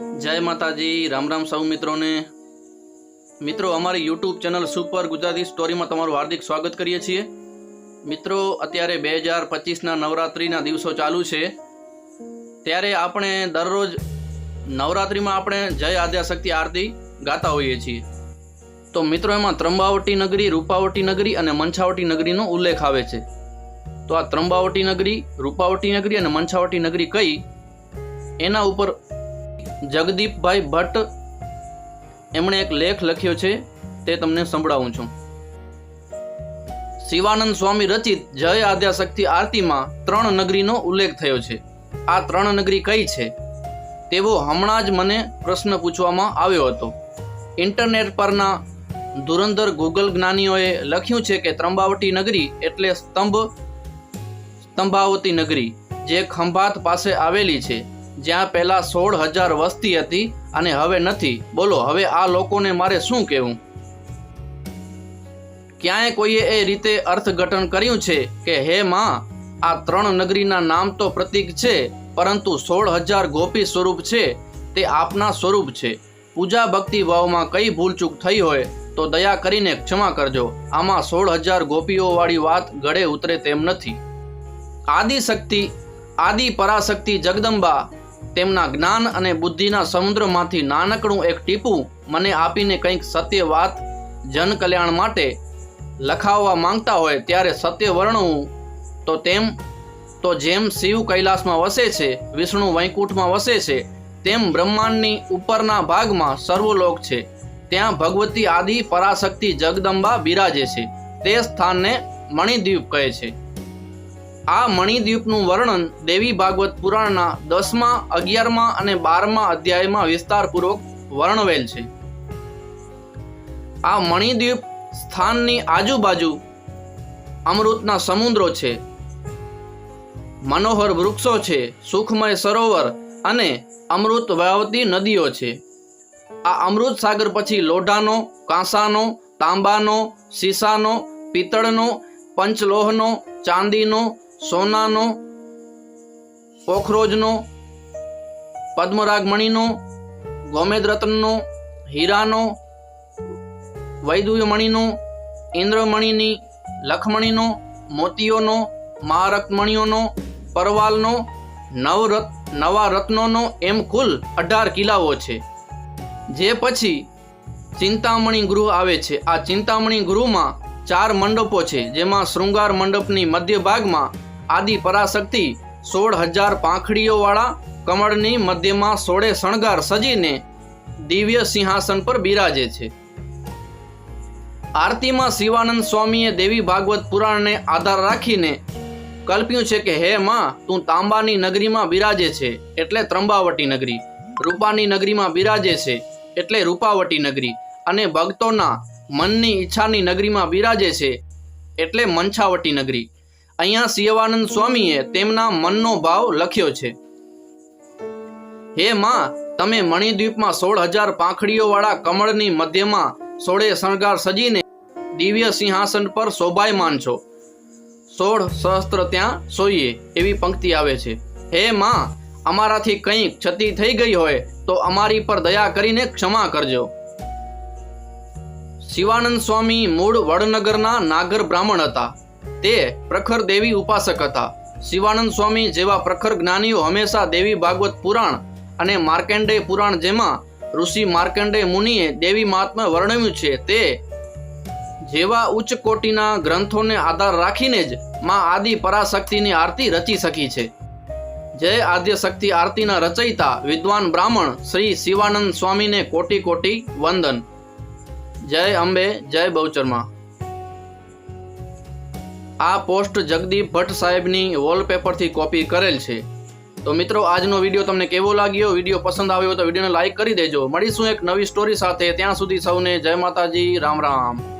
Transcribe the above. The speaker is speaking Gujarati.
જય માતાજી, રામ રામ સૌ મિત્રોને. મિત્રો, અમારી યુટ્યુબ ચેનલ સુપર ગુજરાતી સ્ટોરીમાં તમારું હાર્દિક સ્વાગત કરીએ છીએ. મિત્રો, અત્યારે બે હજાર પચીસના નવરાત્રિના દિવસો ચાલુ છે. ત્યારે આપણે દરરોજ નવરાત્રિમાં આપણે જય આદ્યાશક્તિ આરતી ગાતા હોઈએ છીએ. તો મિત્રો, એમાં ત્રંબાવટી નગરી, રૂપાવટી નગરી અને મંછાવટી નગરીનો ઉલ્લેખ આવે છે. તો આ ત્રંબાવટી નગરી, રૂપાવટી નગરી અને મંછાવટી નગરી કઈ? એના ઉપર જગદીપભાઈ ભટ્ટ, એમણે એક લેખ લખ્યો છે, તે તમને સંભળાવું છું. શિવાનંદ સ્વામી રચિત જય આદ્યાશક્તિ આરતીમાં ત્રણ નગરીનો ઉલ્લેખ થયો છે. આ ત્રણ નગરી કઈ છે? તેવો હમણાં જ મને પ્રશ્ન પૂછવામાં આવ્યો હતો. ઇન્ટરનેટ પરના ધુરંધર ગૂગલ જ્ઞાનીઓએ લખ્યું છે કે ત્રંબાવટી નગરી એટલે સ્તંભ, સ્તંભાવતી નગરી, જે ખંભાત પાસે આવેલી છે. જ્યાં પહેલા સોળ હજાર વસ્તી હતી અને હવે નથી. બોલો, હવે આ લોકોને મારે શું કહેવું? ક્યાંય કોઈએ એ રીતે અર્થઘટન કર્યું છે કે, હે માં, આ ત્રણ નગરીના નામ તો પ્રતીક છે, પરંતુ સોળ હજાર ગોપી સ્વરૂપ છે, તે આપના સ્વરૂપ છે. પૂજા ભક્તિ ભાવમાં કઈ ભૂલચૂક થઈ હોય, તો દયા કરીને ક્ષમા કરજો. આમાં સોળ હજાર ગોપીઓવાળી વાત ગળે ઉતરે તેમ નથી. આદિશક્તિ આદિ પરાશક્તિ જગદંબા તેમના જ્ઞાન અને બુદ્ધિના સમુદ્રમાંથી નાનકડું એક ટીપું મને આપીને કંઈક સત્ય વાત જન કલ્યાણ માટે લખાવવા માંગતા હોય ત્યારે સત્ય વર્ણવું તો તેમ તો જેમ શિવ કૈલાસમાં વસે છે, વિષ્ણુ વૈકુંઠમાં વસે છે, તેમ બ્રહ્માંડની ઉપરના ભાગમાં સર્વલોક છે. ત્યાં ભગવતી આદિ પરાશક્તિ જગદંબા બિરાજે છે. તે સ્થાનને મણિદ્વીપ કહે છે. આ મણિદ્વીપનું વર્ણન દેવી ભાગવત પુરાણના દસમા, અગિયારમા અને બારમા અધ્યાયમાં વિસ્તારપૂર્વક વર્ણવેલ છે. આ મણિદ્વીપ સ્થાનની આજુબાજુ અમૃતના સમુદ્રો છે. મનોહર વૃક્ષો છે, સુખમય સરોવર અને અમૃત વહાવતી નદીઓ છે. આ અમૃત સાગર પછી લોઢાનો, કાંસાનો, તાંબાનો, સીસાનો, પિત્તળનો, પંચલોહનો, ચાંદીનો સોનાનો, પોખરોજનો, પદ્મરાગમણીનો ગોમેદ રત્નનો હીરાનો વૈદુયમણીનો ઇન્દ્રમણીની, લખમણીનો, મોતીઓનો, મહારત્મણીઓનો, પરવાલનો, નવરત નવા રત્નોનો એમ કુલ અઢાર કિલ્લાઓ છે. જે પછી ચિંતામણી ગૃહ આવે છે. આ ચિંતામણી ગૃહમાં ચાર મંડપો છે, જેમાં શૃંગાર મંડપની મધ્ય ભાગમાં આદિ પરાશક્તિ સોળ હજાર પાંખડીઓવાળા કમળની મધ્યમાં સોળે શણગાર સજીને દિવ્ય સિંહાસન પર બિરાજે છે. આરતીમાં શિવાનંદ સ્વામીએ દેવી ભાગવત પુરાણને આધાર રાખીને કલ્પ્યું છે કે, હે માં, તું તાંબાની નગરીમાં બિરાજે છે, એટલે ત્રંબાવટી નગરી. રૂપાની નગરીમાં બિરાજે છે, એટલે રૂપાવટી નગરી. અને ભક્તોના મનની ઈચ્છાની નગરીમાં બિરાજે છે, એટલે મંછાવટી નગરી. અહીંયા શિવાનંદ સ્વામીએ તેમના મનનો ભાવ લખ્યો છે. હે માં, તમે મણિદ્વીપમાં સોળ હજાર પાંખડીઓવાળા કમળની મધ્યમાં સોળે શણગાર સજીને દિવ્ય સિંહાસન પર શોભાયમાન છો. સોળ સહસ્ત્ર ત્યાં સોઈએ એવી પંક્તિ આવે છે. હે માં, અમારાથી કંઈક ક્ષતિ થઈ ગઈ હોય તો અમારી પર દયા કરીને ક્ષમા કરજો. શિવાનંદ સ્વામી મૂળ વડનગરના નાગર બ્રાહ્મણ હતા. તે પ્રખર દેવી ઉપાસક હતા. શિવાનંદ સ્વામી જેવા પ્રખર જ્ઞાનીઓ હંમેશા દેવી ભાગવત પુરાણ અને માર્કેન્ડેય પુરાણ જેમાં ઋષિ માર્કેન્ડેય મુનિએ દેવી મહાત્મા વર્ણવ્યું છે. તે જેવા ઉચ્ચ કોટીના ગ્રંથોને આધાર રાખીને જ માં આદિ પરાશક્તિની આરતી રચી શકી છે. જય આદ્ય શક્તિ આરતીના રચયિતા વિદ્વાન બ્રાહ્મણ શ્રી શિવાનંદ સ્વામીને કોટી કોટી વંદન. જય અંબે, જય બહુચરમાં. આ પોસ્ટ જગદીપ ભટ્ટ સાહેબની વોલપેપરથી કોપી કરેલ છે. તો મિત્રો, આજનો વીડિયો તમને કેવો લાગ્યો? વીડિયો પસંદ આવ્યો તો વિડીયોને લાઇક કરી દેજો. મળીશું એક નવી સ્ટોરી સાથે. ત્યાં સુધી સૌને જય માતાજી. રામ રામ.